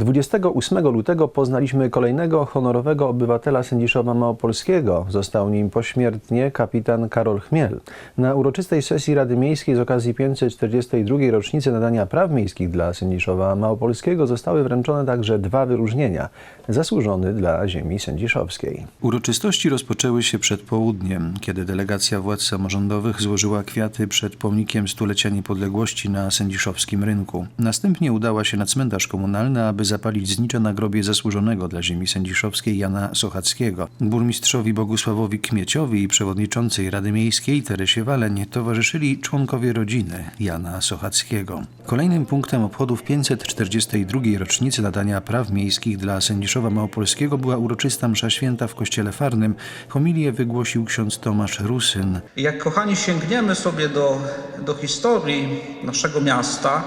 28 lutego poznaliśmy kolejnego honorowego obywatela Sędziszowa Małopolskiego. Został nim pośmiertnie kapitan Karol Chmiel. Na uroczystej sesji Rady Miejskiej z okazji 542. rocznicy nadania praw miejskich dla Sędziszowa Małopolskiego zostały wręczone także dwa wyróżnienia. Zasłużony dla ziemi sędziszowskiej. Uroczystości rozpoczęły się przed południem, kiedy delegacja władz samorządowych złożyła kwiaty przed pomnikiem stulecia niepodległości na sędziszowskim rynku. Następnie udała się na cmentarz komunalny, aby zapalić znicze na grobie zasłużonego dla ziemi sędziszowskiej Jana Sochackiego. Burmistrzowi Bogusławowi Kmieciowi i przewodniczącej Rady Miejskiej Teresie Waleń towarzyszyli członkowie rodziny Jana Sochackiego. Kolejnym punktem obchodów 542. rocznicy nadania praw miejskich dla sędziszowa małopolskiego była uroczysta msza święta w kościele farnym. Homilię wygłosił ksiądz Tomasz Rusyn. Jak kochani sięgniemy sobie do, do historii naszego miasta,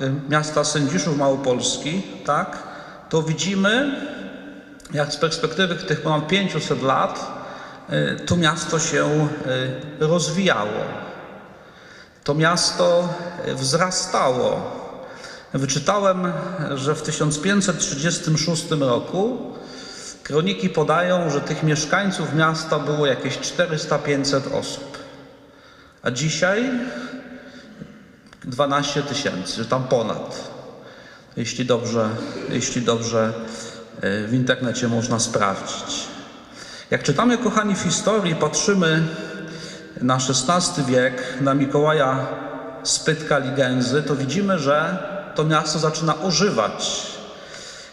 y, miasta Sędziszów Małopolski, tak, to widzimy, jak z perspektywy tych ponad 500 lat y, to miasto się y, rozwijało. To miasto wzrastało. Wyczytałem, że w 1536 roku kroniki podają, że tych mieszkańców miasta było jakieś 400-500 osób. A dzisiaj 12 tysięcy, tam ponad. Jeśli dobrze, jeśli dobrze e, w internecie można sprawdzić. Jak czytamy, kochani, w historii, patrzymy na XVI wiek, na Mikołaja Spytka Ligęzy, to widzimy, że to miasto zaczyna ożywać.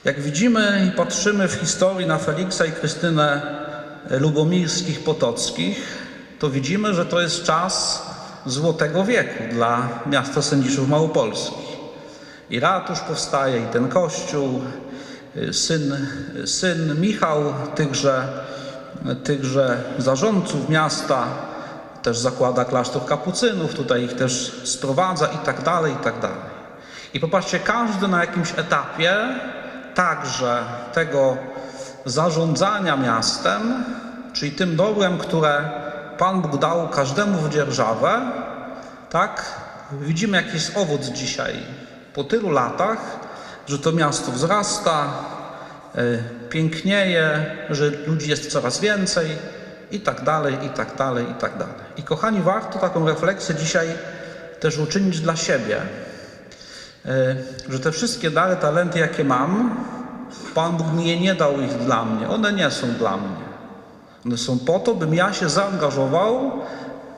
Jak widzimy i patrzymy w historii na Feliksa i Krystynę Lubomirskich Potockich, to widzimy, że to jest czas złotego wieku dla miasta Sędziszów Małopolskich. I ratusz powstaje, i ten kościół, y, syn, syn Michał tychże, tychże zarządców miasta też zakłada klasztor kapucynów, tutaj ich też sprowadza i tak dalej, i tak dalej. I popatrzcie, każdy na jakimś etapie także tego zarządzania miastem, czyli tym dobrem, które Pan Bóg dał każdemu w dzierżawę, tak, widzimy jaki jest owoc dzisiaj, po tylu latach, że to miasto wzrasta, y, pięknieje, że ludzi jest coraz więcej i tak dalej, i tak dalej, i tak dalej. I kochani, warto taką refleksję dzisiaj też uczynić dla siebie, że te wszystkie dary, talenty, jakie mam, Pan Bóg mi je nie dał ich dla mnie. One nie są dla mnie. One są po to, bym ja się zaangażował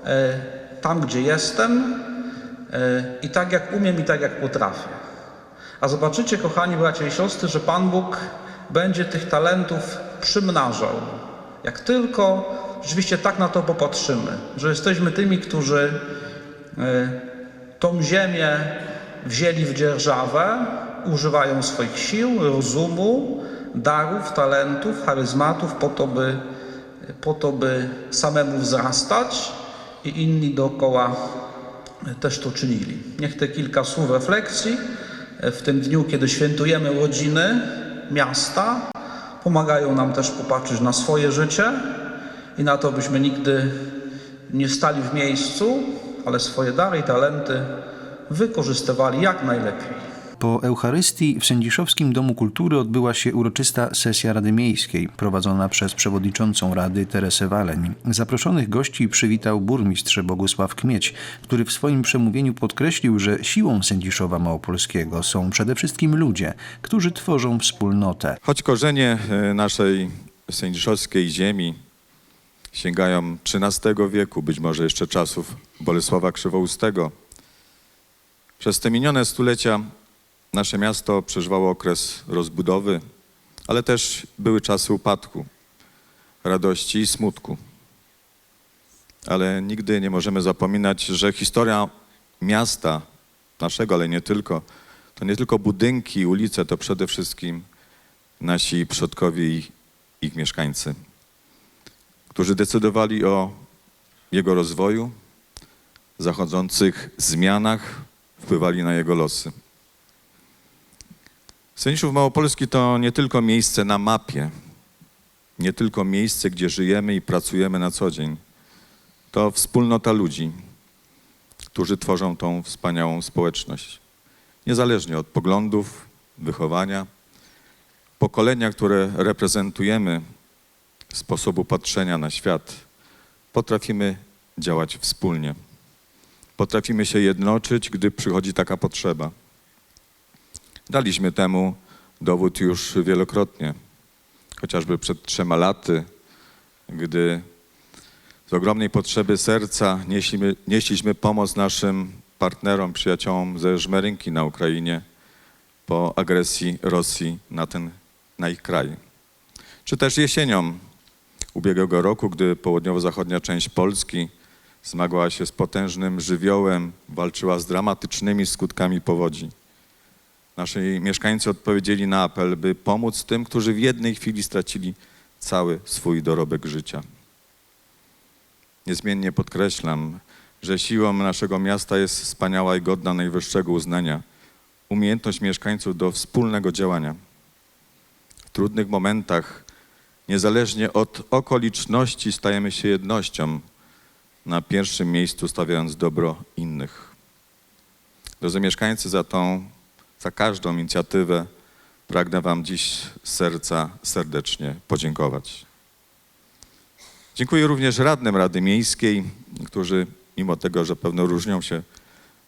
e, tam, gdzie jestem e, i tak jak umiem i tak jak potrafię. A zobaczycie, kochani bracia i siostry, że Pan Bóg będzie tych talentów przymnażał. Jak tylko rzeczywiście tak na to popatrzymy, że jesteśmy tymi, którzy e, tą ziemię wzięli w dzierżawę, używają swoich sił, rozumu, darów, talentów, charyzmatów po to, by, po to, by samemu wzrastać i inni dookoła też to czynili. Niech te kilka słów refleksji w tym dniu, kiedy świętujemy urodziny miasta, pomagają nam też popatrzeć na swoje życie i na to, byśmy nigdy nie stali w miejscu, ale swoje dary i talenty wykorzystywali jak najlepiej. Po Eucharystii w Sędziszowskim Domu Kultury odbyła się uroczysta sesja Rady Miejskiej, prowadzona przez przewodniczącą Rady Teresę Waleń. Zaproszonych gości przywitał burmistrz Bogusław Kmieć, który w swoim przemówieniu podkreślił, że siłą Sędziszowa Małopolskiego są przede wszystkim ludzie, którzy tworzą wspólnotę. Choć korzenie e, naszej sędziszowskiej ziemi sięgają XIII wieku, być może jeszcze czasów Bolesława Krzywoustego, przez te minione stulecia nasze miasto przeżywało okres rozbudowy, ale też były czasy upadku, radości i smutku. Ale nigdy nie możemy zapominać, że historia miasta naszego, ale nie tylko, to nie tylko budynki, ulice, to przede wszystkim nasi przodkowie i ich mieszkańcy, którzy decydowali o jego rozwoju, zachodzących zmianach, wpływali na jego losy. Sędziszów Małopolski to nie tylko miejsce na mapie, nie tylko miejsce, gdzie żyjemy i pracujemy na co dzień. To wspólnota ludzi, którzy tworzą tą wspaniałą społeczność. Niezależnie od poglądów, wychowania, pokolenia, które reprezentujemy, sposobu patrzenia na świat, potrafimy działać wspólnie. Potrafimy się jednoczyć, gdy przychodzi taka potrzeba. Daliśmy temu dowód już wielokrotnie, chociażby przed trzema laty, gdy z ogromnej potrzeby serca nieśliśmy, nieśliśmy pomoc naszym partnerom, przyjaciołom ze Żmerynki na Ukrainie po agresji Rosji na, ten, na ich kraj. Czy też jesienią ubiegłego roku, gdy południowo-zachodnia część Polski zmagała się z potężnym żywiołem, walczyła z dramatycznymi skutkami powodzi. Nasi mieszkańcy odpowiedzieli na apel, by pomóc tym, którzy w jednej chwili stracili cały swój dorobek życia. Niezmiennie podkreślam, że siłą naszego miasta jest wspaniała i godna najwyższego uznania umiejętność mieszkańców do wspólnego działania. W trudnych momentach, niezależnie od okoliczności, stajemy się jednością, na pierwszym miejscu stawiając dobro innych. Drodzy mieszkańcy, za tą, za każdą inicjatywę pragnę Wam dziś z serca serdecznie podziękować. Dziękuję również radnym Rady Miejskiej, którzy mimo tego, że pewno różnią się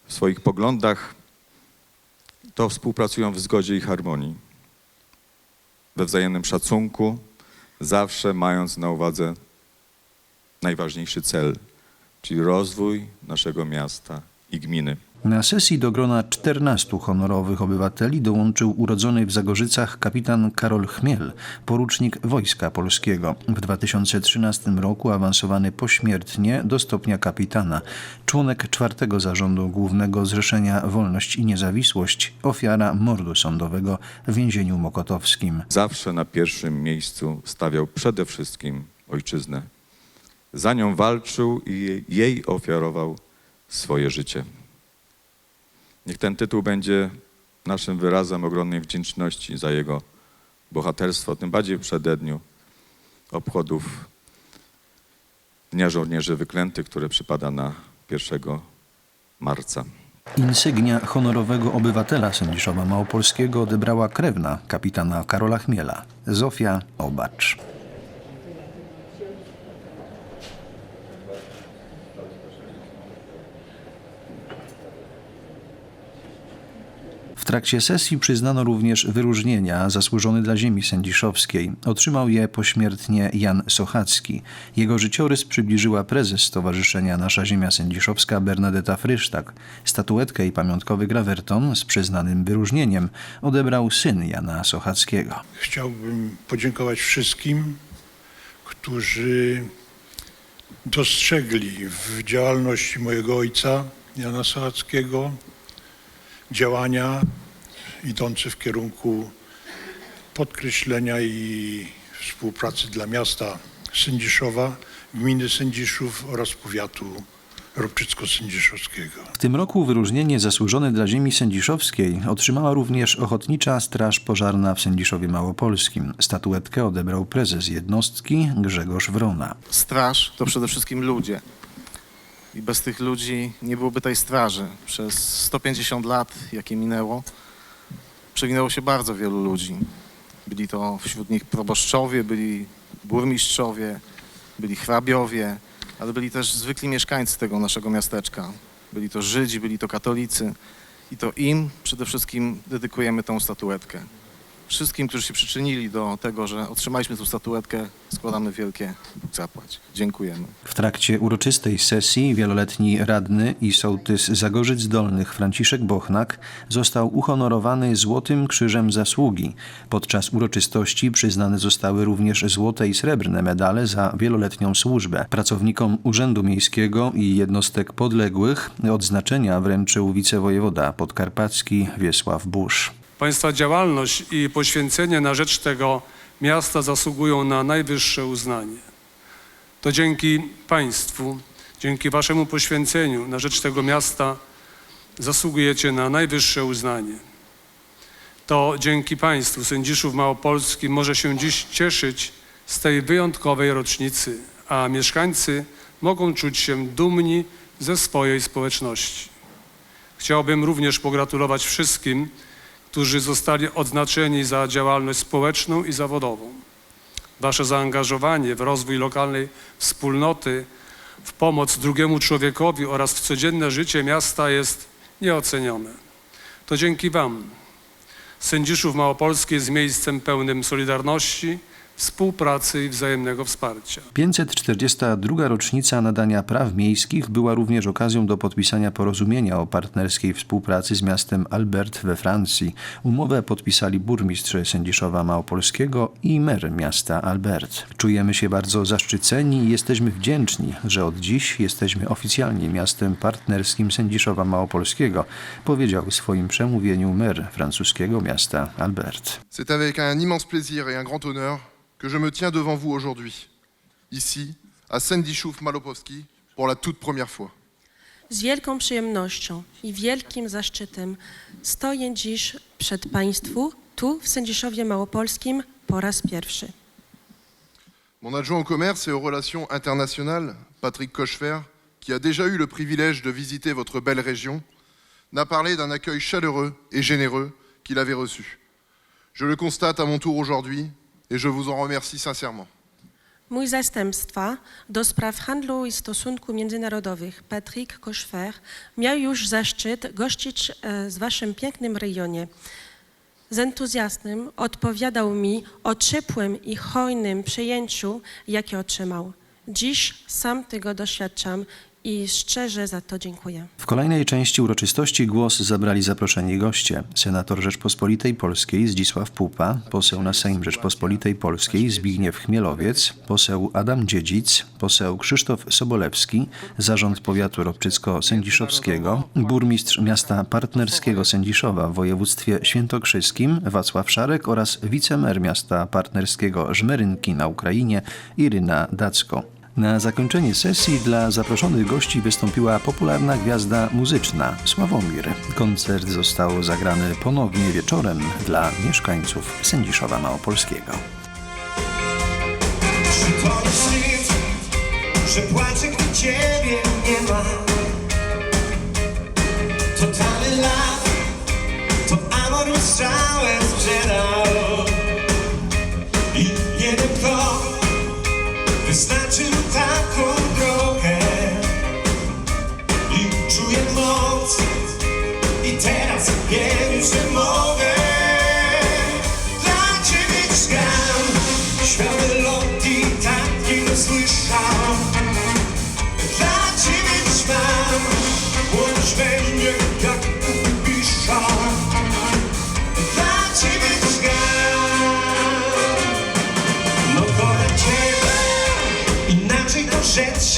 w swoich poglądach, to współpracują w zgodzie i harmonii. We wzajemnym szacunku, zawsze mając na uwadze najważniejszy cel, czyli rozwój naszego miasta i gminy. Na sesji do grona 14 honorowych obywateli dołączył urodzony w Zagorzycach kapitan Karol Chmiel, porucznik Wojska Polskiego. W 2013 roku awansowany pośmiertnie do stopnia kapitana, członek czwartego zarządu Głównego Zrzeszenia Wolność i Niezawisłość, ofiara mordu sądowego w więzieniu mokotowskim. Zawsze na pierwszym miejscu stawiał przede wszystkim ojczyznę. Za nią walczył i jej ofiarował swoje życie. Niech ten tytuł będzie naszym wyrazem ogromnej wdzięczności za jego bohaterstwo, tym bardziej w przededniu obchodów Dnia Żołnierzy Wyklętych, które przypada na 1 marca. Insygnia honorowego obywatela Sędziszowa Małopolskiego odebrała krewna kapitana Karola Chmiela, Zofia Obacz. Trakcie sesji przyznano również wyróżnienia zasłużony dla ziemi sędziszowskiej. Otrzymał je pośmiertnie Jan Sochacki. Jego życiorys przybliżyła prezes Stowarzyszenia Nasza Ziemia Sędziszowska Bernadetta Frysztak. Statuetkę i pamiątkowy grawerton z przyznanym wyróżnieniem odebrał syn Jana Sochackiego. Chciałbym podziękować wszystkim, którzy dostrzegli w działalności mojego ojca, Jana Sałackiego, działania idące w kierunku podkreślenia i współpracy dla miasta Sędziszowa, gminy Sędziszów oraz powiatu Ropczycko-Sędziszowskiego. W tym roku wyróżnienie zasłużone dla ziemi sędziszowskiej otrzymała również Ochotnicza Straż Pożarna w Sędziszowie Małopolskim. Statuetkę odebrał prezes jednostki Grzegorz Wrona. Straż to przede wszystkim ludzie. I bez tych ludzi nie byłoby tej straży. Przez 150 lat, jakie minęło, przewinęło się bardzo wielu ludzi. Byli to wśród nich proboszczowie, byli burmistrzowie, byli hrabiowie, ale byli też zwykli mieszkańcy tego naszego miasteczka. Byli to Żydzi, byli to katolicy. I to im przede wszystkim dedykujemy tą statuetkę. Wszystkim, którzy się przyczynili do tego, że otrzymaliśmy tę statuetkę, składamy wielkie zapłać. Dziękujemy. W trakcie uroczystej sesji wieloletni radny i sołtys Zagorzyc Dolnych Franciszek Bochnak został uhonorowany Złotym Krzyżem Zasługi. Podczas uroczystości przyznane zostały również złote i srebrne medale za wieloletnią służbę. Pracownikom Urzędu Miejskiego i jednostek podległych odznaczenia wręczył wicewojewoda podkarpacki Wiesław Busz. Państwa działalność i poświęcenie na rzecz tego miasta zasługują na najwyższe uznanie. To dzięki Państwu, dzięki Waszemu poświęceniu na rzecz tego miasta zasługujecie na najwyższe uznanie. To dzięki Państwu Sędziszów Małopolski może się dziś cieszyć z tej wyjątkowej rocznicy, a mieszkańcy mogą czuć się dumni ze swojej społeczności. Chciałbym również pogratulować wszystkim, którzy zostali odznaczeni za działalność społeczną i zawodową. Wasze zaangażowanie w rozwój lokalnej wspólnoty, w pomoc drugiemu człowiekowi oraz w codzienne życie miasta jest nieocenione. To dzięki Wam Sędziszów Małopolski jest miejscem pełnym solidarności, współpracy i wzajemnego wsparcia. 542. rocznica nadania praw miejskich była również okazją do podpisania porozumienia o partnerskiej współpracy z miastem Albert we Francji. Umowę podpisali burmistrz Sędziszowa Małopolskiego i mer miasta Albert. Czujemy się bardzo zaszczyceni i jesteśmy wdzięczni, że od dziś jesteśmy oficjalnie miastem partnerskim Sędziszowa Małopolskiego, powiedział w swoim przemówieniu mer francuskiego miasta Albert. C'est avec un immense plaisir et un grand honneur que je me tiens devant vous aujourd'hui, ici, à Sendichouf-Malopolski, pour la toute première fois. Z wielką przyjemnością i wielkim zaszczytem stoję dziś przed Państwu, tu w Sędziszowie Małopolskim po raz pierwszy. Mon adjoint au commerce et aux relations internationales, Patrick Cochefer, qui a déjà eu le privilège de visiter votre belle région, n'a parlé d'un accueil chaleureux et généreux qu'il avait reçu. Je le constate à mon tour aujourd'hui et je vous en remercie sincèrement. Mój zastępstwa do spraw handlu i stosunków międzynarodowych, Patrick Koszfer, miał już zaszczyt gościć e, w Waszym pięknym rejonie. Z entuzjazmem odpowiadał mi o ciepłym i hojnym przyjęciu, jakie otrzymał. Dziś sam tego doświadczam i szczerze za to dziękuję. W kolejnej części uroczystości głos zabrali zaproszeni goście. Senator Rzeczpospolitej Polskiej Zdzisław Pupa, poseł na Sejm Rzeczpospolitej Polskiej Zbigniew Chmielowiec, poseł Adam Dziedzic, poseł Krzysztof Sobolewski, zarząd powiatu Ropczycko-Sędziszowskiego, burmistrz miasta partnerskiego Sędziszowa w województwie świętokrzyskim Wacław Szarek oraz wicemer miasta partnerskiego Żmerynki na Ukrainie Iryna Dacko. Na zakończenie sesji dla zaproszonych gości wystąpiła popularna gwiazda muzyczna Sławomir. Koncert został zagrany ponownie wieczorem dla mieszkańców Sędziszowa Małopolskiego. Nie że gdy ciebie nie ma? Lat, to amor strzałę sprzedał I jeden krok wystarczył taką drogę I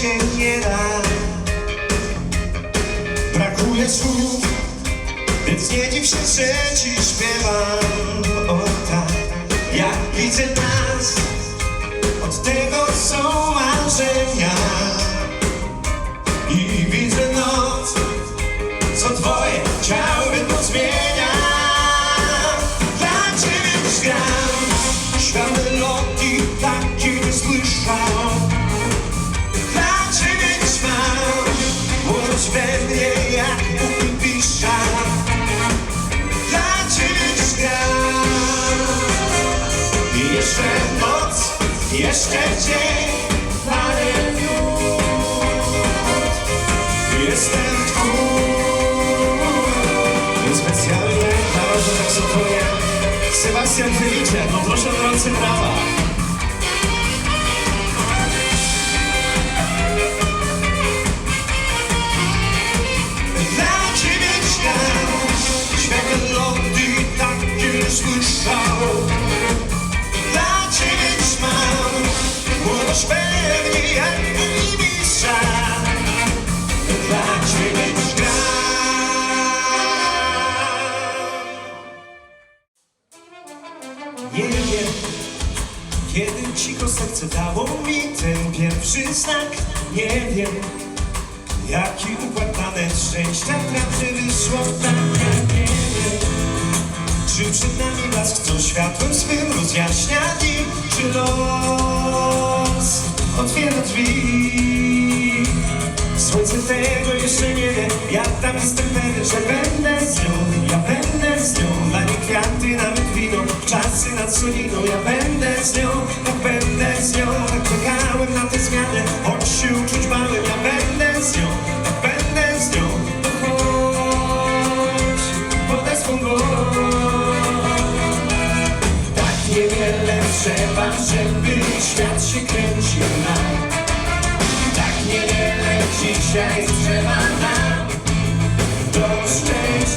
się nie da. Brakuje słów Więc nie dziw się, że ci śpiewam. O tak, jak widzę nas Od tego są marzenia jeszcze dzień Parę minut Jestem twój Specjalnie dla was do taksofonie Sebastian Felice, no proszę gorące brawa Kiedy cicho serce dało mi ten pierwszy znak Nie wiem Jaki układ planet szczęścia prawdy wyszło. Tak ja nie wiem Czy przed nami blask, co światłem swym rozjaśnia dzień Czy los otwiera drzwi. Słońce tego jeszcze nie wie. Ja tam jestem pewien, że będę z nią Ja będę z nią. Dla niej kwiaty, nawet wino Czasy nad soliną Ja będę z nią, będę z nią. Tak czekałem na tę zmianę Choć się uczuć bałem Ja będę z nią, będę z nią. Choć wodę swą Tak niewiele trzeba, żeby świat się kręcił nam. Tak niewiele dzisiaj trzeba nam. Do szczęścia